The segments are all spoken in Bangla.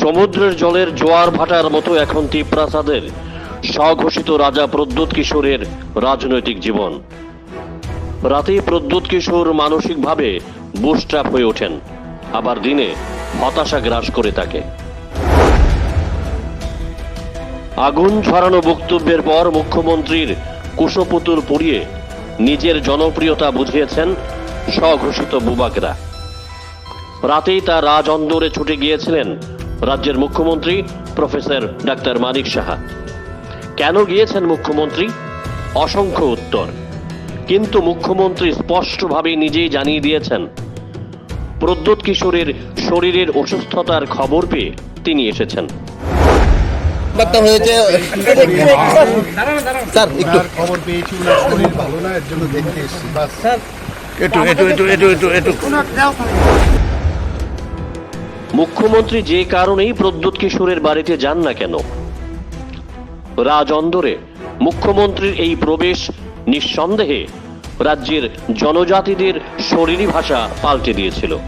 সমুদ্রের জলের জোয়ার ভাটার মতো এখন তিপ্রাসাদের স্বঘোষিত রাজা প্রদ্যুৎ কিশোরের রাজনৈতিক জীবন। রাতেই প্রদ্যুৎ কিশোর মানসিকভাবে বুস্ট্রাপ হয়ে ওঠেন, আবার দিনে হতাশা গ্রাস করে তাকে। আগুন ছড়ানো বক্তব্যের পর মুখ্যমন্ত্রীর কুশপুতুল পুড়িয়ে নিজের জনপ্রিয়তা বুঝিয়েছেন স্বঘোষিত বুবাকরা। রাতেই তার রাজ অন্দরে ছুটে গিয়েছিলেন রাজ্যের মুখ্যমন্ত্রী প্রফেসর ডাক্তার মানিক সাহা। কেন গিয়েছেন মুখ্যমন্ত্রী? অসংখ্য উত্তর। কিন্তু মুখ্যমন্ত্রী স্পষ্টভাবে নিজেই জানিয়ে দিয়েছেন প্রদ্যুৎ কিশোরের শরীরের অসুস্থতার খবর পেয়ে তিনি এসেছেন। হয়েছে। স্যার একটু। খবর পেয়েছি শরীর ভালো না এর জন্য দেখতে এসেছি। বাস। একটু একটু একটু একটু একটু। একটু মুখ্যমন্ত্রী যে কারণেই প্রদ্যুৎ কিশোরের বাড়িতে যান না কেন? রাজন্দরে মুখ্যমন্ত্রীর এই প্রবেশ নিঃসন্দেহে রাজ্যের জনজাতিদের শরীরী ভাষা পাল্টে দিয়েছিল।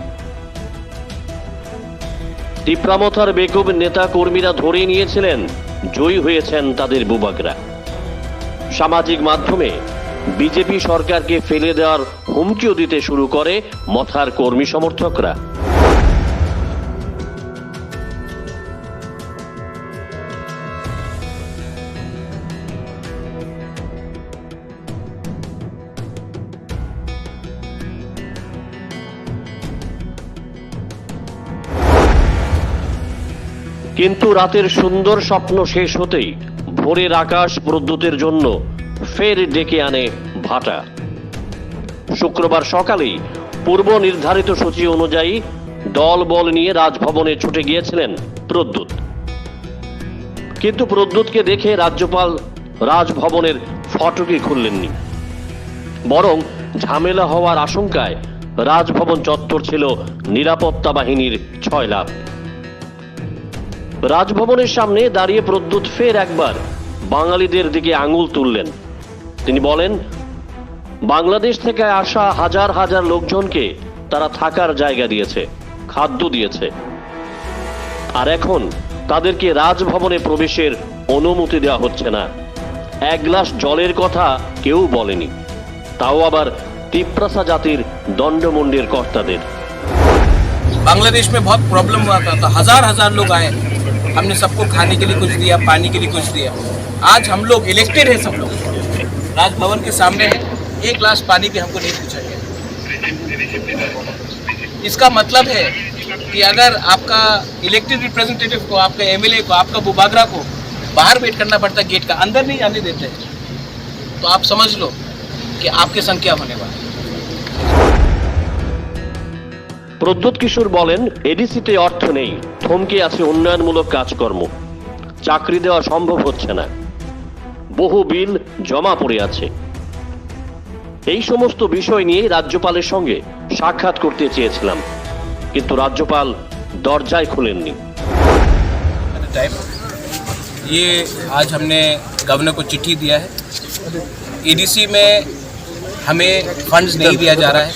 টিপ্রামথার বেগম নেতা কর্মীরা ধরে নিয়েছিলেন, জয়ী হয়েছেন তাদের বুবাকরা। সামাজিক মাধ্যমে বিজেপি সরকারকে ফেলে দেওয়ার হুমকিও দিতে শুরু করে মথার কর্মী সমর্থকরা। কিন্তু রাতের সুন্দর স্বপ্ন শেষ হতেই ভোরের আকাশ প্রদ্যুতের জন্য ফের ডেকে আনে ভাটা। শুক্রবার সকালেই পূর্ব নির্ধারিত সূচি অনুযায়ী দল বল নিয়ে রাজভবনে ছুটে গিয়েছিলেন প্রদ্যুৎ। কিন্তু প্রদ্যুৎকে দেখে রাজ্যপাল রাজভবনের ফটকে খুললেননি। বরং ঝামেলা হওয়ার আশঙ্কায় রাজভবন চত্বর ছিল নিরাপত্তা বাহিনীর ছয় লাভ রাজভবনের সামনে দাঁড়িয়ে প্রদ্যুৎ ফের একবার বাঙালিদের দিকে আঙুল তুললেন তিনি বলেন বাংলাদেশ থেকে আসা হাজার হাজার লোকজনকে তারা থাকার জায়গা দিয়েছে খাদ্য দিয়েছে আর এখন তাদেরকে রাজভবনে প্রবেশের অনুমতি দেওয়া হচ্ছে না এক গ্লাস জলের কথা কেউ বলেনি তাও আবার তিপ্রাসা জাতির দণ্ডমুণ্ডের কর্তাদের बांग्लादेश में बहुत प्रॉब्लम हुआ था तो हजार हजार लोग आए हमने सबको खाने के लिए कुछ दिया, पानी के लिए कुछ दिया। आज हम लोग इलेक्टेड है सब लोग। राजभवन के सामने एक गिलास पानी भी हमको नहीं पूछा गया। इसका मतलब है कि अगर आपका इलेक्टेड रिप्रेजेंटेटिव को, आपका एमएलए को, आपका बुबागरा को बाहर वेट करना पड़ता गेट का, अंदर नहीं जाने देते तो आप समझ लो कि आपके संख्या होने वाला প্রদ্যুৎ কিশোর বলেন এডিসিতে অর্থ নেই থমকে আছে উন্নয়নমূলক কাজকর্ম চাকরি দেওয়া সম্ভব হচ্ছে না বহু বিল জমা পড়ে আছে এই সমস্ত বিষয় নিয়ে রাজ্যপালের সঙ্গে সাক্ষাৎ করতে চেয়েছিলাম কিন্তু রাজ্যপাল দরজায় খুলেননি टाइम ये आज हमने गवर्नर को चिट्ठी दिया है एडीसी में हमें फंड्स नहीं दिया जा रहा है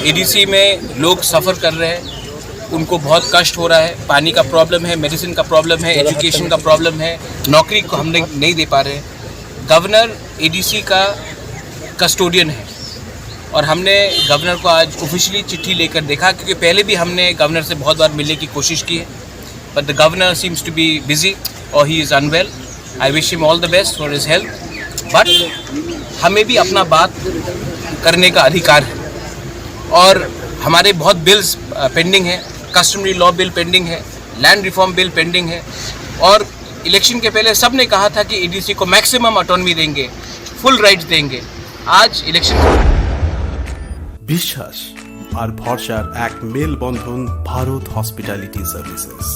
एडीसी में लोग सफ़र कर रहे हैं। उनको बहुत कष्ट हो रहा है। पानी का प्रॉब्लम है मेडिसिन का प्रॉब्लम है एजुकेशन का प्रॉब्लम है। नौकरी को हम नहीं दे पा रहे हैं। गवर्नर एडीसी का कस्टोडियन है। और हमने गवर्नर को आज ऑफिशियली चिट्ठी लेकर देखा, क्योंकि पहले भी हमने गवर्नर से बहुत बार मिलने की कोशिश की है। But the governor seems to be busy or he is unwell I wish him all the best for his health but हमें भी अपना बात करने का अधिकार है। और हमारे बहुत बिल्स पेंडिंग हैं कस्टमरी लॉ बिल पेंडिंग है लैंड रिफॉर्म बिल पेंडिंग है और इलेक्शन के पहले सब ने कहा था कि ईडीसी को मैक्सिमम ऑटोनमी देंगे फुल राइट्स देंगे आज इलेक्शन বিশ্বাস আর ভরসার এক মেলবন্ধন ভারত হসপিটালিটি সার্ভিসেস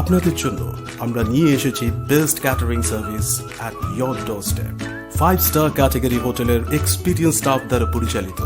আপনাদের জন্য আমরা নিয়ে এসেছি best catering service at your door step five star category হোটেলের এক্সপিরিয়েন্স স্টাফ দ্বারা পরিচালিত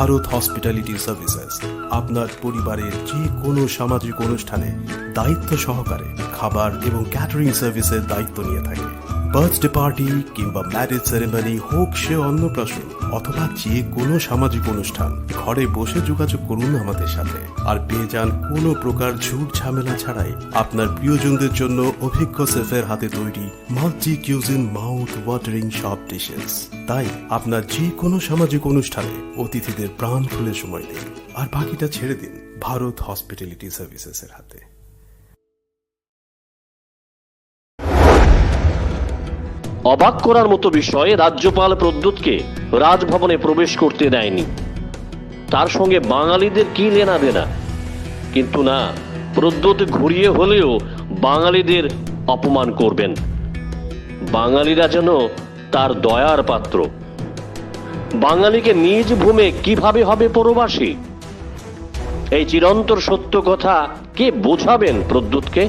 ভারত হসপিটালিটি সার্ভিসেস, আপনার পরিবারের যে কোনো সামাজিক অনুষ্ঠানে দায়িত্ব সহকারে খাবার এবং ক্যাটারিং সার্ভিসের দায়িত্ব নিয়ে থাকে। বার্থডে পার্টি কিংবা ম্যারেজ সেরেমনি হোক সে অন্নপ্রাশন অথবা যে কোনো সামাজিক অনুষ্ঠান, ঘরে বসে যোগাযোগ করুন আমাদের সাথে। আর পেয়ে যান কোনো প্রকার ঝুট ঝামেলা ছাড়াই আপনার প্রিয়জনদের জন্য অভিজ্ঞ শেফের হাতে তৈরি মাল্টি কিউজিন মাউথ ওয়াটারিং সব ডিশেস। তাই আপনার যে কোনো সামাজিক অনুষ্ঠানে অতিথিদের প্রাণ খুলে সময় দিন। আর বাকিটা ছেড়ে দিন ভারত হসপিটালিটি সার্ভিসেসের হাতে। অবাক করার মতো বিষয়ে রাজ্যপাল প্রদ্যুৎকে রাজভবনে প্রবেশ করতে দেয়নি। তার সঙ্গে বাঙালিদের কি লেনা দেনা কিন্তু না প্রদ্যুৎ ঘুরিয়ে হলেও বাঙালিদের অপমান করবেন। বাঙালিরা যেন তার দয়ার পাত্র। বাঙালিকে নিজ ভূমে কীভাবে হবে পরবাসী? এই চিরন্তর সত্য কথা কে বোঝাবেন প্রদ্যুৎকে